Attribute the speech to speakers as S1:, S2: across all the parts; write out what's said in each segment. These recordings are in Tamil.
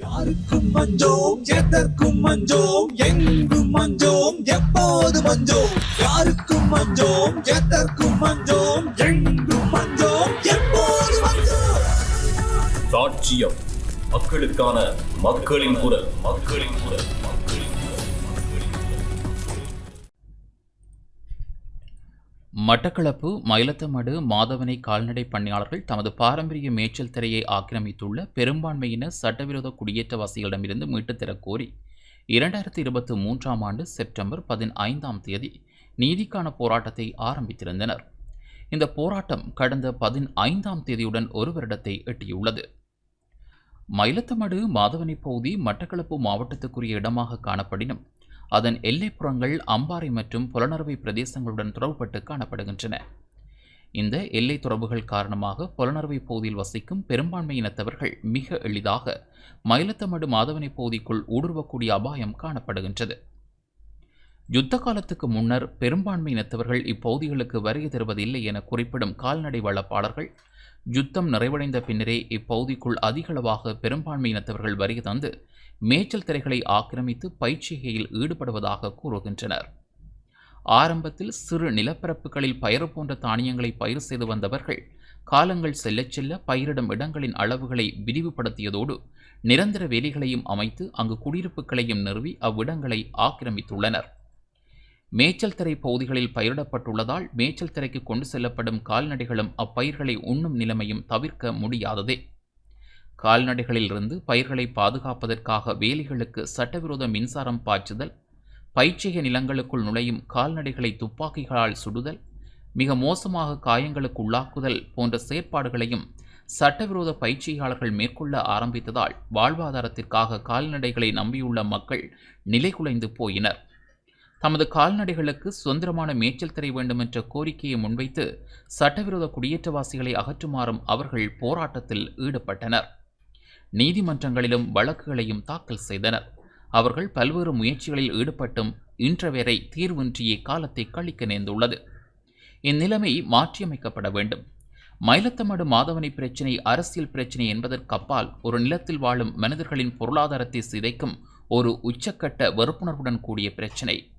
S1: யாருக்கும் மஞ்சோம் எதற்கும் மஞ்சோம் எங்கும் மஞ்சோம் எப்போது மஞ்சோம். யாருக்கும் மஞ்சோம் எதற்கும் மஞ்சோம் எங்கும் மஞ்சோம் எப்போது மஞ்சோம்.
S2: சாட்சியம். மக்களுக்கான மக்களின் குரல். மக்களின் குரல்.
S3: மட்டக்களப்பு மயிலத்தமடு மாதவனை கால்நடை பணியாளர்கள் தமது பாரம்பரிய மேய்ச்சல் திரையை ஆக்கிரமித்துள்ள பெரும்பான்மையின சட்டவிரோத குடியேற்றவாசிகளிடமிருந்து மீட்டுத் தரக் கோரி இரண்டாயிரத்தி இருபத்தி மூன்றாம் ஆண்டு செப்டம்பர் பதினைந்தாம் தேதி நீதிக்கான போராட்டத்தை ஆரம்பித்திருந்தனர். இந்த போராட்டம் கடந்த பதினைந்தாம் தேதியுடன் ஒரு வருடத்தை எட்டியுள்ளது. மயிலத்தமடு மாதவனை பகுதி மட்டக்களப்பு மாவட்டத்துக்குரிய இடமாக காணப்படினும் அதன் எல்லைப்புறங்கள் அம்பாறை மற்றும் புலனறுவை பிரதேசங்களுடன் தொடர்பட்டு காணப்படுகின்றன. இந்த எல்லை தொடர்புகள் காரணமாக புலனறுவை பகுதியில் வசிக்கும் பெரும்பான்மை இனத்தவர்கள் மிக எளிதாக மயிலத்தமடு மாதவனை பகுதிக்குள் ஊடுருவக்கூடிய அபாயம் காணப்படுகின்றது. யுத்த காலத்துக்கு முன்னர் பெரும்பான்மை இனத்தவர்கள் இப்பகுதிகளுக்கு வருகை தருவதில்லை என குறிப்பிடும் கால்நடை வளப்பாளர்கள் யுத்தம் நிறைவடைந்த பின்னரே இப்பகுதிக்குள் அதிகளவாக பெரும்பான்மை இனத்தவர்கள் வருகை தந்து மேய்ச்சல் திரைகளை ஆக்கிரமித்து பயிற்சிகையில் ஈடுபடுவதாக கூறுகின்றனர். ஆரம்பத்தில் சிறு நிலப்பரப்புகளில் பயறு போன்ற தானியங்களை பயிர் செய்து வந்தவர்கள் காலங்கள் செல்லச் செல்ல பயிரிடும் இடங்களின் அளவுகளை விரிவுபடுத்தியதோடு நிரந்தர வேலிகளையும் அமைத்து அங்கு குடியிருப்புகளையும் நிறுவி அவ்விடங்களை ஆக்கிரமித்துள்ளனர். மேய்ச்சல் திரை பகுதிகளில் பயிரிடப்பட்டுள்ளதால் மேய்ச்சல் திரைக்கு கொண்டு செல்லப்படும் கால்நடைகளும் அப்பயிர்களை உண்ணும் நிலைமையும் தவிர்க்க முடியாததே. கால்நடைகளிலிருந்து பயிர்களை பாதுகாப்பதற்காக வேலிகளுக்கு சட்டவிரோத மின்சாரம் பாய்ச்சுதல் பயிற்சிக நிலங்களுக்குள் நுழையும் கால்நடைகளை துப்பாக்கிகளால் சுடுதல் மிக மோசமாக காயங்களுக்கு உள்ளாக்குதல் போன்ற செயற்பாடுகளையும் சட்டவிரோத பயிற்சியாளர்கள் மேற்கொள்ள ஆரம்பித்ததால் வாழ்வாதாரத்திற்காக கால்நடைகளை நம்பியுள்ள மக்கள் நிலைகுலைந்து போயினர். தமது கால்நடைகளுக்கு சுதந்திரமான மேய்ச்சல் திரை வேண்டுமென்ற கோரிக்கையை முன்வைத்து சட்டவிரோத குடியேற்றவாசிகளை அகற்றுமாறும் அவர்கள் போராட்டத்தில் ஈடுபட்டனர். நீதிமன்றங்களிலும் வழக்குகளையும் தாக்கல் செய்தனர். அவர்கள் பல்வேறு முயற்சிகளில் ஈடுபட்டும் இன்றவரை தீர்வின்றியே காலத்தை கழிக்க நேர்ந்துள்ளது. இந்நிலைமை மாற்றியமைக்கப்பட வேண்டும். மயிலத்தமடு மாதவனை பிரச்சினை அரசியல் பிரச்சினை என்பதற்கப்பால் ஒரு நிலத்தில் வாழும் மனிதர்களின் பொருளாதாரத்தை சிதைக்கும் ஒரு உச்சக்கட்ட வெறுப்புணர்வுடன் கூடிய பிரச்சினை.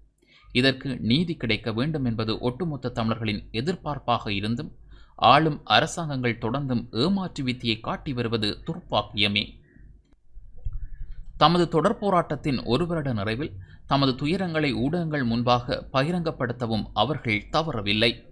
S3: இதற்கு நீதி கிடைக்க வேண்டும் என்பது ஒட்டுமொத்த தமிழர்களின் எதிர்பார்ப்பாக இருந்தும் ஆளும் அரசாங்கங்கள் தொடர்ந்தும் ஏமாற்று வித்தியை காட்டி வருவது துர்ப்பாக்கியமே. தமது தொடர் போராட்டத்தின் ஒரு வருட நிறைவில் தமது துயரங்களை ஊடகங்கள் முன்பாக பகிரங்கப்படுத்தவும் அவர்கள் தவறவில்லை.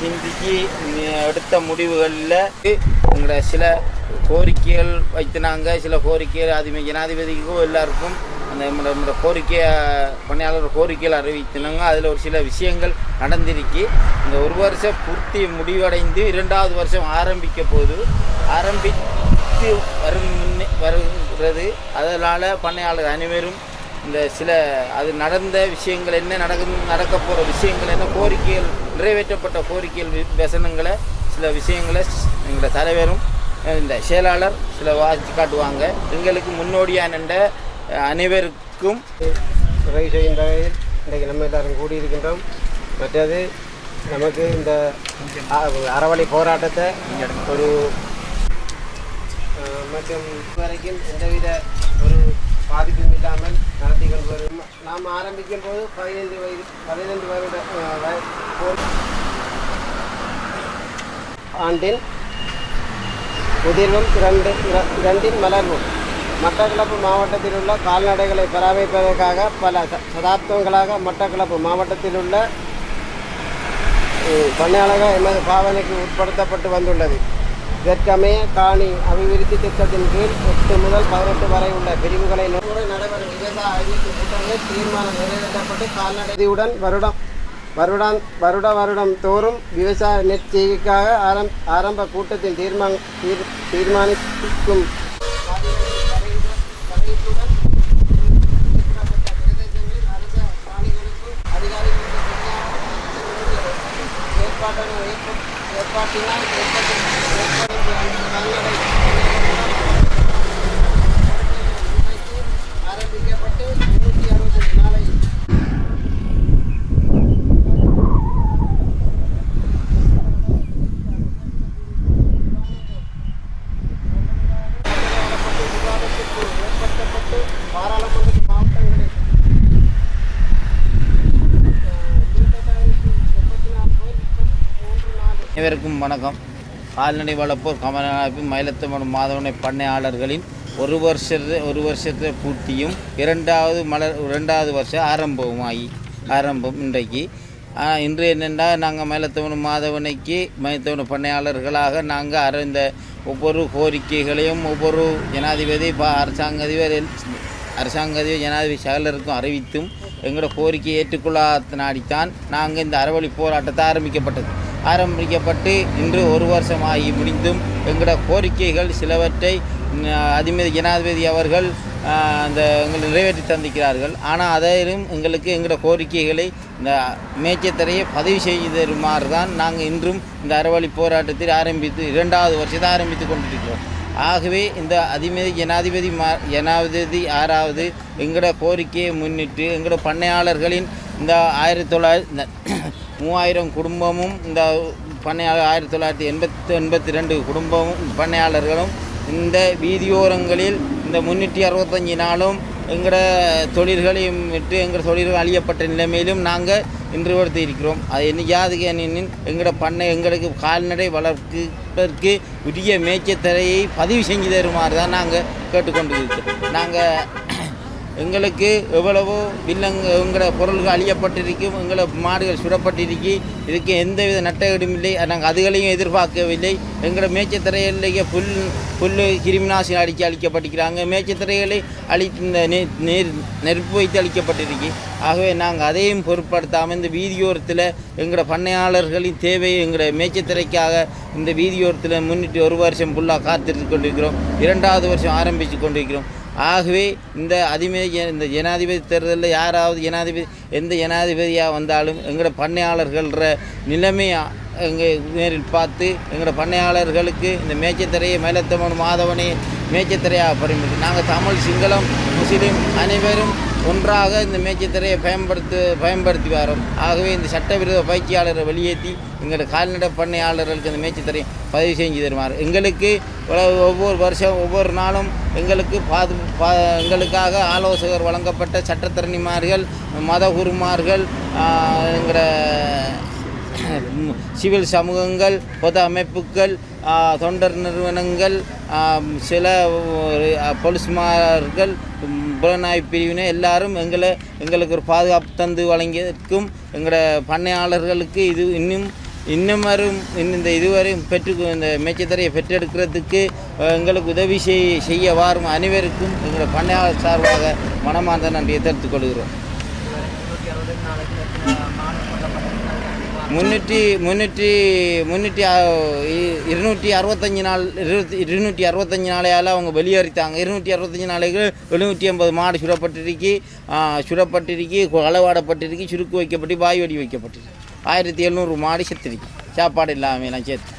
S4: சிந்திக்கி சிந்திக்கு எடுத்த முடிவுகளில் எங்களோட சில கோரிக்கைகள் வைத்தினாங்க. சில கோரிக்கைகள் அது ஜனாதிபதிக்கும் எல்லாருக்கும் அந்த நம்மளோட நம்மளோட கோரிக்கையை பணியாளர் கோரிக்கைகள் அறிவித்தினாங்க. அதில் ஒரு சில விஷயங்கள் நடந்திருக்கு. இந்த ஒரு வருஷம் பூர்த்தி முடிவடைந்து இரண்டாவது வருஷம் ஆரம்பிக்க போது ஆரம்பித்து வரும் முன்னே வருகிறது. அதனால் பண்ணையாளர் அனைவரும் இந்த சில அது நடந்த விஷயங்கள் என்ன நடக்கும் நடக்க போகிற விஷயங்கள் என்ன கோரிக்கைகள் நிறைவேற்றப்பட்ட கோரிக்கைகள் வசனங்களை சில விஷயங்களை எங்களை தலைவரும் இந்த செயலாளர் சில வாசித்து காட்டுவாங்க. எங்களுக்கு முன்னோடியான அனைவருக்கும்
S5: உதவி செய்கின்ற வகையில் இன்றைக்கு நம்ம எல்லாரும் கூடியிருக்கின்றோம். மற்றது நமக்கு இந்த அறவழி போராட்டத்தை ஒரு மற்றும் வரைக்கும் எந்தவித ஒரு பாதிப்பும் இல்லாமல் நடத்தி வரும். நாம் ஆரம்பிக்கும் போது பதினைந்து வயது பதினைந்து வருட ஆண்டின் முதிர்வும் இரண்டு இரண்டின் மலர்வும். மட்டக்களப்பு மாவட்டத்தில் உள்ள கால்நடைகளை பராமரிப்பதற்காக பல சதாப்தங்களாக மட்டக்களப்பு மாவட்டத்தில் உள்ள பணியாளர்கள் எமது பாவனைக்கு உட்படுத்தப்பட்டு வந்துள்ளது. இதற்கமைய காணி அபிவிருத்தி திட்டத்தின் கீழ் எட்டு முதல் பதினெட்டு வரை உள்ள பிரிவுகளை நடைமுறை நடைபெறும். விவசாய அறிவிப்பு கூட்டங்களில் தீர்மானம் நிறைவேற்றப்பட்டு கால்நடையுடன் வருடம் வருடம் வருட வருடம் தோறும் விவசாய நெற்செய்திக்காக ஆரம் ஆரம்ப கூட்டத்தில் தீர்மான் தீர் தீர்மானிக்கும்
S4: அனைவருக்கும் வணக்கம். கால்நடை வளர்ப்போர் கமலநாயகி மயிலத்தமன் மாதவனை பண்ணையாளர்களின் ஒரு வருஷத்து ஒரு வருஷத்தை பூர்த்தியும் இரண்டாவது மலர் இரண்டாவது வருஷம் ஆரம்பமாகி ஆரம்பம் இன்றைக்கு. இன்று என்னென்னா நாங்கள் மயிலத்தவன் மாதவனைக்கு மயிலத்தவன் பண்ணையாளர்களாக நாங்கள் அறிந்த ஒவ்வொரு கோரிக்கைகளையும் ஒவ்வொரு ஜனாதிபதி பா அரசாங்க அதிபர் அரசாங்க அதிபர் ஜனாதிபதி சகலருக்கும் அறிவித்தும் எங்களோட கோரிக்கையை ஏற்றுக்கொள்ளாதனாடித்தான் நாங்கள் இந்த அறவழி போராட்டத்தை ஆரம்பிக்கப்பட்டது. ஆரம்பிக்கப்பட்டு இன்று ஒரு வருஷமாகி முடிந்தும் எங்களோட கோரிக்கைகள் சிலவற்றை அதிமதி ஜனாதிபதி அவர்கள் அந்த எங்களை நிறைவேற்றி தந்திருக்கிறார்கள். ஆனால் அதிலும் எங்களுக்கு எங்களோட கோரிக்கைகளை இந்த மேய்ச்சத்தரையை பதிவு செய்து தருமாறு தான் நாங்கள் இன்றும் இந்த அறவழி போராட்டத்தில் ஆரம்பித்து இரண்டாவது வருஷத்தை ஆரம்பித்து கொண்டிருக்கிறோம். ஆகவே இந்த அதிமதி ஜனாதிபதி மா ஜனாதிபதி ஆறாவது எங்களோட கோரிக்கையை முன்னிட்டு எங்களோட பண்ணையாளர்களின் இந்த ஆயிரத்தி தொள்ளாயிரத்தி மூவாயிரம் குடும்பமும் இந்த பண்ணையாளர் ஆயிரத்தி தொள்ளாயிரத்தி எண்பத்தி எண்பத்தி ரெண்டு குடும்பமும் பண்ணையாளர்களும் இந்த வீதியோரங்களில் இந்த முன்னூற்றி அறுபத்தஞ்சி நாளும் எங்களோட தொழில்களையும் விட்டு எங்கள் தொழில்கள் அழியப்பட்ட நிலைமையிலும் நாங்கள் இன்று வருத்தி இருக்கிறோம். அது என்ன யாதுக்கு எங்களோட பண்ணை எங்களுக்கு கால்நடை வளர்ப்பதற்கு உரிய மேய்ச்சத்தரையை பதிவு செஞ்சு தருமாறு தான் நாங்கள் கேட்டுக்கொண்டு இருக்கிறோம் நாங்கள் எங்களுக்கு எவ்வளவோ வில்லங்க எங்களோட பொருள்கள் அழியப்பட்டிருக்கும் எங்களோட மாடுகள் சுடப்பட்டிருக்கு இதுக்கு எந்தவித நட்டகடும் இல்லை. நாங்கள் அதுகளையும் எதிர்பார்க்கவில்லை. எங்களோட மேய்ச்சத்தரையிலேயே புல் புல் கிருமிநாசினி அடித்து அழிக்கப்பட்டிருக்கிறாங்க. மேய்ச்சத்திரைகளை அழி இந்த நெ- நெருப்பு வைத்து அழிக்கப்பட்டிருக்கு. ஆகவே நாங்கள் அதையும் பொருட்படுத்தாமல் இந்த வீதியோரத்தில் எங்களோட பண்ணையாளர்களின் தேவை எங்களோட மேய்ச்சத்திரைக்காக இந்த வீதியோரத்தில் முன்னிட்டு ஒரு வருஷம் ஃபுல்லாக காத்திருந்து கொண்டிருக்கிறோம். இரண்டாவது வருஷம் ஆரம்பித்து கொண்டிருக்கிறோம். ஆகவே இந்த அதிபதி இந்த ஜனாதிபதி தேர்தலில் யாராவது ஜனாதிபதி எந்த ஜனாதிபதியாக வந்தாலும் எங்களோட பண்ணையாளர்கள நிலைமையை எங்கள் நேரில் பார்த்து எங்களோட பண்ணையாளர்களுக்கு இந்த மேய்ச்சத்தரையை மயிலத்தமன் மாதவனை மேய்ச்சத்தரையாக பரிமாற்றி நாங்கள் தமிழ் சிங்களம் முஸ்லீம் அனைவரும் ஒன்றாக இந்த மேய்ச்சத்தரையை பயன்படுத்து பயன்படுத்தி வரோம். ஆகவே இந்த சட்டவிரோத பயிற்சியாளரை வெளியேற்றி எங்களோட கால்நடை பண்ணையாளர்களுக்கு இந்த மேய்ச்சத்தரையை பதிவு செஞ்சு தருமாறு எங்களுக்கு ஒவ்வொரு- வருஷம் ஒவ்வொரு நாளும் எங்களுக்கு பாது பா எங்களுக்காக ஆலோசகர் வழங்கப்பட்ட சட்டத்திறனிமார்கள் மத குருமார்கள் எங்களோட சிவில் சமூகங்கள் பொது அமைப்புகள் தொண்டர் நிறுவனங்கள் சில பொலிஸ்மார்கள் போலீஸ்மார்கள் புலனாய்வு பிரிவினர் எல்லாரும் எங்களை எங்களுக்கு ஒரு பாதுகாப்பு தந்து வழங்கியதற்கும் எங்களோட பண்ணையாளர்களுக்கு இது இன்னும் இன்னமரும் இன்னும் இந்த இதுவரையும் பெற்று இந்த மேச்சத்தரையை பெற்றெடுக்கிறதுக்கு எங்களுக்கு உதவி செய் செய்ய வாரும் அனைவருக்கும் எங்களோட பண்ணையாளர் சார்பாக மனமார்ந்த நன்றியை தெரிவித்துக் கொள்கிறோம். முன்னூற்றி முன்னூற்றி முன்னூற்றி இருநூற்றி அறுபத்தஞ்சு நாள் இருபத்தி இருநூற்றி அறுபத்தஞ்சு நாளையால் அவங்க வெளியேறித்தாங்க இருநூற்றி அறுபத்தஞ்சு நாளைக்கு எழுநூற்றி ஐம்பது மாடு சுடப்பட்டிருக்கு. சுடப்பட்டிருக்கி சுடப்பட்டிருக்கு களவாடப்பட்டிருக்கு சுருக்கு வைக்கப்பட்டு வாய் வெடி வைக்கப்பட்டிருக்கு. ஆயிரத்தி எழுநூறு மாடு செத்துருக்கு. சாப்பாடு இல்லாமல் எல்லாம் சேர்த்து.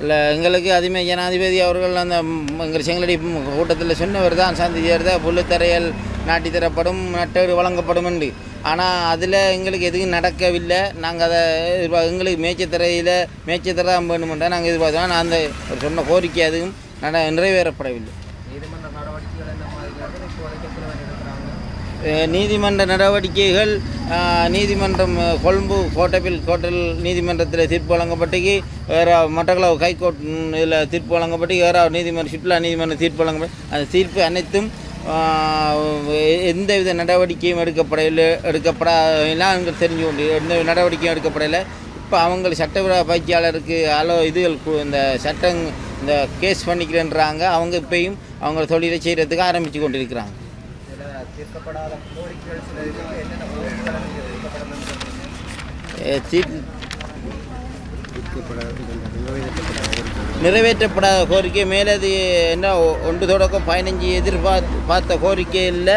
S4: இல்லை எங்களுக்கு அதுமே ஜனாதிபதி அவர்கள் அந்த எங்கள் செங்கலடி கூட்டத்தில் சொன்னவர் தான் சந்தி சேர்ந்த புல்லுத்தரையல் நாட்டி தரப்படும் நட்டடு வழங்கப்படும் என்று. ஆனால் அதில் எங்களுக்கு எதுவும் நடக்கவில்லை. நாங்கள் அதை எங்களுக்கு மேய்ச்சத்திரையில் மேய்ச்சத்தரை தான் வேணுமென்றால் நாங்கள் எதிர்பார்த்தோம். நான் அந்த சொன்ன கோரிக்கை அதுவும் நட நிறைவேறப்படவில்லை
S5: நீதிமன்ற நடவடிக்கைகள் என்ன மாதிரி இப்போதைக்கு சில
S4: அஹ், நீதிமன்ற நடவடிக்கைகள் நீதிமன்றம் கொழும்பு கோட்டபில் கோட்டல் நீதிமன்றத்தில் தீர்ப்பு வழங்கப்பட்டு வேற மட்டக்களவு ஹைகோர்ட் இதில் தீர்ப்பு வழங்கப்பட்டு வேற நீதிமன்ற சுற்றுலா நீதிமன்ற தீர்ப்பு வழங்கப்பட்டு அந்த தீர்ப்பு அனைத்தும் எந்தவித நடவடிக்கையும் எடுக்கப்படவில்லை எடுக்கப்படாதெல்லாம் எங்களுக்கு தெரிஞ்சு கொண்டு எந்த நடவடிக்கையும் எடுக்கப்படலை. இப்போ அவங்க சட்டவிரோத பயிற்சியாளருக்கு அலோ இதுகள் இந்த சட்டம் இந்த கேஸ் பண்ணிக்கிறேன்றாங்க. அவங்க இப்பயும் அவங்க தொழிலை செய்கிறதுக்கு ஆரம்பித்து கொண்டிருக்கிறாங்க. நிறைவேற்றப்படாத கோரிக்கை. மேலது என்ன ஒன்று தொடக்கம் பதினஞ்சு எதிர்பார்த்து பார்த்த கோரிக்கையில்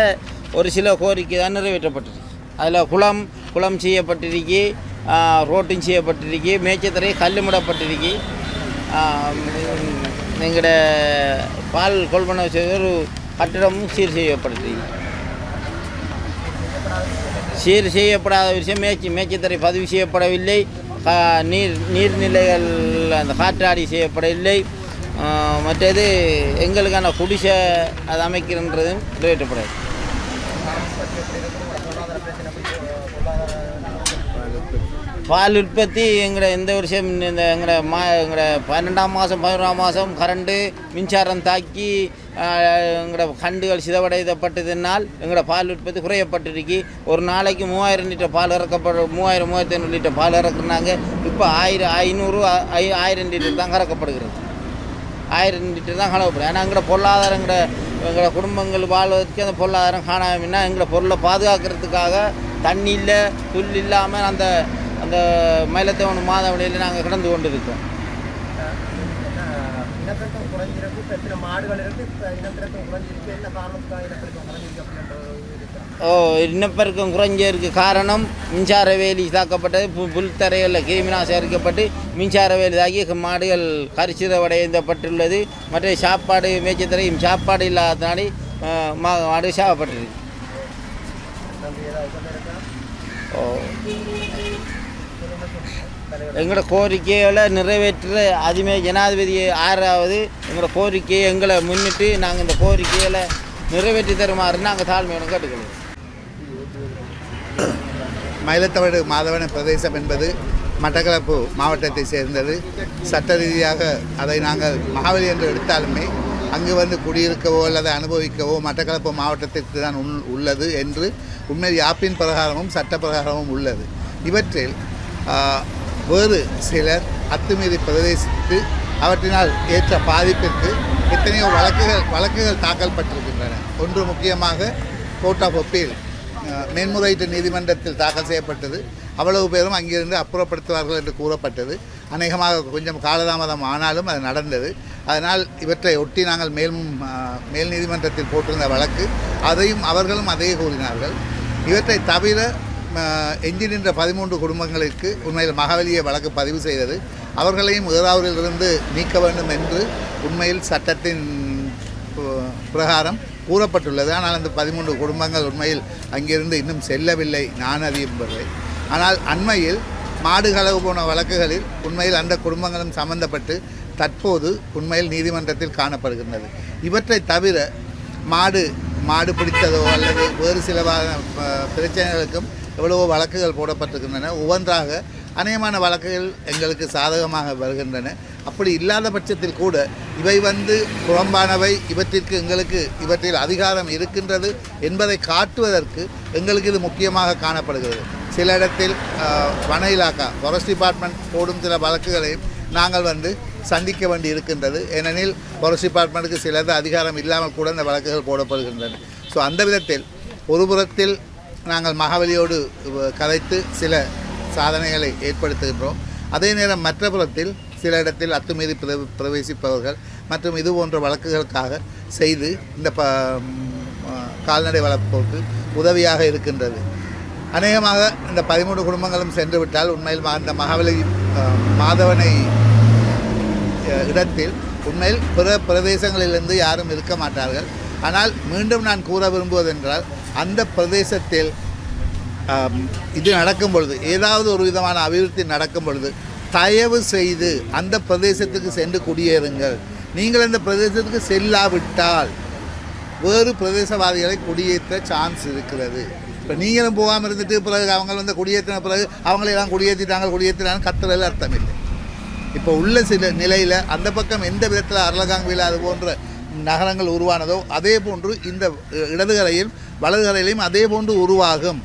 S4: ஒரு சில கோரிக்கை தான் நிறைவேற்றப்பட்டிருக்கு. அதில் குளம் குளம் செய்யப்பட்டிருக்கு. ரோட்டும் செய்யப்பட்டிருக்கு. மேய்ச்சத்துறை கல்லுமிடப்பட்டிருக்கு. எங்களோட பால் கொள்வனவு செய்த ஒரு கட்டிடமும் சீர் செய்யப்பட்டிருக்கு. சீர் செய்யப்படாத விஷயம் மேய்ச்சி மேய்ச்சத்தரை பதிவு செய்யப்படவில்லை. நீர் நீர்நிலைகள் அந்த காற்றாடி செய்யப்படவில்லை. மற்றது எங்களுக்கான குடிசை அது அமைக்கிறன்றதும் நிறைவேற்றப்படாது. பால் உற்பத்தி எங்களை எந்த வருஷம் இந்த எங்களோட மா எங்களோட பன்னெண்டாம் மாதம் பதினோராம் மாதம் கரண்டு மின்சாரம் தாக்கி எங்களோட கண்டுகள் சிதவடைதப்பட்டதினால் எங்களோட பால் உற்பத்தி குறையப்பட்டிருக்கு. ஒரு நாளைக்கு மூவாயிரம் லிட்டர் பால் இறக்கப்பட மூவாயிரம் மூவாயிரத்தி ஐநூறு லிட்டர் பால் இறக்குனாங்க. இப்போ ஆயிரம் ஐநூறு ஐ- ஆயிரம் லிட்டர் தான் கறக்கப்படுகிறது. ஆயிரம் லிட்டர் தான் காணப்படுது ஏன்னா எங்களோட பொருளாதாரம் எங்களோட எங்களோட குடும்பங்கள் வாழ்வதற்கு அந்த பொருளாதாரம் காணாமன்னா எங்களோட பொருளை பாதுகாக்கிறதுக்காக தண்ணி இல்லை புல் இல்லாமல் அந்த அந்த மயிலத்தவன் மாதவழியில் நாங்கள் கிடந்து கொண்டு இருக்கோம்
S5: இனப்பெருக்கம் குறைஞ்சிருக்கு இப்போ எத்தனை மாடுகள் இருக்கு இப்போ இனப்பெருக்கம் குறைஞ்சிருக்கு என்ன காரணத்துக்காக இனப்பெருக்கம் குறைஞ்சிருக்கு அப்படின்ற
S4: ஓ இனப்பெருக்கம் குறைஞ்சதுக்கு காரணம் மின்சார வேலி தாக்கப்பட்டது பு புல் தரைகளில் கிருமிநாசம் அரிக்கப்பட்டு மின்சார வேலி தாக்கி மாடுகள் கரிசிதவடைந்தப்பட்டுள்ளது மற்ற சாப்பாடு மேய்ச்சத்தரையும் சாப்பாடு மா மாடு சாப்பப்பட்டிருக்கு ஓ எங்களோட கோரிக்கைகளை நிறைவேற்ற அதுமே ஜனாதிபதி ஆறாவது. எங்களோட கோரிக்கையை எங்களை முன்னிட்டு நாங்கள் இந்த கோரிக்கைகளை நிறைவேற்றி தருமாறு நாங்கள் தாழ்மையோட கேட்டுக்கொள்வோம்
S6: மயிலத்தவடு மாதவன பிரதேசம் என்பது மட்டக்களப்பு மாவட்டத்தை சேர்ந்தது. சட்ட ரீதியாக அதை நாங்கள் மகாவலி என்று எடுத்தாலுமே அங்கு வந்து குடியிருக்கவோ அல்லது அனுபவிக்கவோ மட்டக்களப்பு மாவட்டத்திற்கு தான் உள் உள்ளது என்று உண்மையில் யாப்பின் பிரகாரமும் சட்ட பிரகாரமும் உள்ளது. இவற்றில் வேறு சிலர் அத்துமீறி பிரதேசித்து அவற்றினால் ஏற்ற பாதிப்பிற்கு எத்தனையோ வழக்குகள் வழக்குகள் தாக்கல் பட்டிருக்கின்றன ஒன்று முக்கியமாக கோர்ட் ஆஃப் அப்பீல் மேன்முறையீட்டு நீதிமன்றத்தில் தாக்கல் செய்யப்பட்டது. அவ்வளவு பேரும் அங்கிருந்து அப்புறப்படுத்துவார்கள் என்று கூறப்பட்டது. அநேகமாக கொஞ்சம் காலதாமதம் ஆனாலும் அது நடந்தது. அதனால் இவற்றை ஒட்டி நாங்கள் மேல் மேல் நீதிமன்றத்தில் போட்டிருந்த வழக்கு அதையும் அவர்களும் அதையே கூறினார்கள். இவற்றை தவிர எஞ்சி நின்ற பதிமூன்று குடும்பங்களுக்கு உண்மையில் மகவலியை வழக்கு பதிவு செய்தது. அவர்களையும் ஏறாவூரிலிருந்து நீக்க வேண்டும் என்று உண்மையில் சட்டத்தின் பிரகாரம் கூறப்பட்டுள்ளது. ஆனால் அந்த பதிமூன்று குடும்பங்கள் உண்மையில் அங்கிருந்து இன்னும் செல்லவில்லை. நான் அறியும் வரை. ஆனால் அண்மையில் மாடு களவு போன வழக்குகளில் உண்மையில் அந்த குடும்பங்களும் சம்பந்தப்பட்டு தற்போது உண்மையில் நீதிமன்றத்தில் காணப்படுகின்றது. இவற்றை தவிர மாடு மாடு பிடித்ததோ அல்லது வேறு சில பிரச்சனைகளுக்கும் எவ்வளவோ வழக்குகள் போடப்பட்டிருக்கின்றன. ஒவ்வொன்றாக அநேகமான வழக்குகள் எங்களுக்கு சாதகமாக வருகின்றன. அப்படி இல்லாத பட்சத்தில் கூட இவை வந்து புறம்பானவை இவற்றிற்கு எங்களுக்கு இவற்றில் அதிகாரம் இருக்கின்றது என்பதை காட்டுவதற்கு எங்களுக்கு இது முக்கியமாக காணப்படுகிறது. சில இடத்தில் வன இலாக்கா ஃபாரஸ்ட் டிபார்ட்மெண்ட் போடும் சில வழக்குகளையும் நாங்கள் வந்து சந்திக்க வேண்டி இருக்கின்றது. ஏனெனில் ஃபாரஸ்ட் டிபார்ட்மெண்ட்டுக்கு சிலது அதிகாரம் இல்லாமல் கூட இந்த வழக்குகள் போடப்படுகின்றன. ஸோ அந்த விதத்தில் ஒரு புறத்தில் நாங்கள் மகாவலியோடு கதைத்து சில சாதனைகளை ஏற்படுத்துகின்றோம். அதே நேரம் மற்ற புறத்தில் சில இடத்தில் அத்துமீறி பிர பிரவேசிப்பவர்கள் மற்றும் இது போன்ற வழக்குகளுக்காக செய்து இந்த ப கால்நடை வளர்ப்போருக்கு உதவியாக இருக்கின்றது. அநேகமாக இந்த பதிமூணு குடும்பங்களும் சென்று விட்டால் உண்மையில் அந்த இந்த மாதவனை இடத்தில் உண்மையில் பிற பிரதேசங்களிலிருந்து யாரும் இருக்க மாட்டார்கள். ஆனால் மீண்டும் நான் கூற விரும்புவதென்றால் அந்த பிரதேசத்தில் இது நடக்கும் பொழுது ஏதாவது ஒரு விதமான அபிவிருத்தி நடக்கும் பொழுது தயவு செய்து அந்த பிரதேசத்துக்கு சென்று குடியேறுங்கள். நீங்கள் அந்த பிரதேசத்துக்கு செல்லாவிட்டால் வேறு பிரதேசவாதிகளை குடியேற்ற சான்ஸ் இருக்கிறது. இப்போ நீங்களும் போகாமல் இருந்துட்டு பிறகு அவங்க வந்து குடியேற்றின பிறகு அவங்களெல்லாம் குடியேற்றிட்டாங்க குடியேற்றினாங்க கத்துறதுல அர்த்தம் இல்லை. இப்போ உள்ள சில நிலையில் அந்த பக்கம் எந்த விதத்தில் அரலகாங்கில் அது போன்ற நகரங்கள் உருவானதோ அதே போன்று இந்த இடதுகரையில் வலதுகரையிலையும் அதே போன்று உருவாகும்.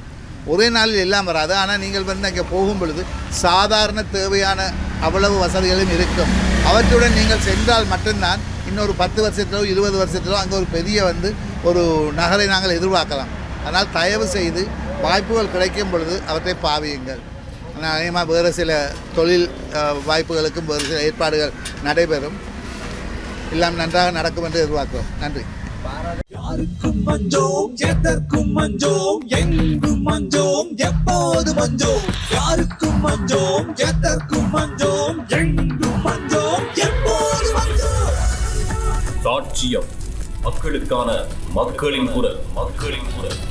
S6: ஒரே நாளில் எல்லாம் வராது. ஆனால் நீங்கள் வந்து அங்கே போகும் பொழுது சாதாரண தேவையான அவ்வளவு வசதிகளும் இருக்கும். அவற்றுடன் நீங்கள் சென்றால் மட்டும்தான் இன்னொரு பத்து வருஷத்திலோ இருபது வருஷத்திலோ அங்கே ஒரு பெரிய வந்து ஒரு நகரை நாங்கள் எதிர்பார்க்கலாம். அதனால் தயவு செய்து வாய்ப்புகள் கிடைக்கும் பொழுது அவற்றை பாவியுங்கள். ஆனால் அநேகமாக வேறு சில தொழில் வாய்ப்புகளுக்கும் வேறு சில ஏற்பாடுகள் நடைபெறும். எல்லாம் நன்றாக நடக்கும் என்று எதிர்பார்க்கிறோம். நன்றி.
S1: யாருக்கும் மஞ்சோம் எதற்கும் மஞ்சோம் எங்கும் மஞ்சோம் எப்போது மஞ்சோம்? யாருக்கும் மஞ்சோம் எதற்கும் மஞ்சோம் எங்கும் மஞ்சோம் எப்போது மஞ்சோம்?
S2: சாட்சியம். மக்களுக்கான மக்களின் குரல். மக்களின் குரல்.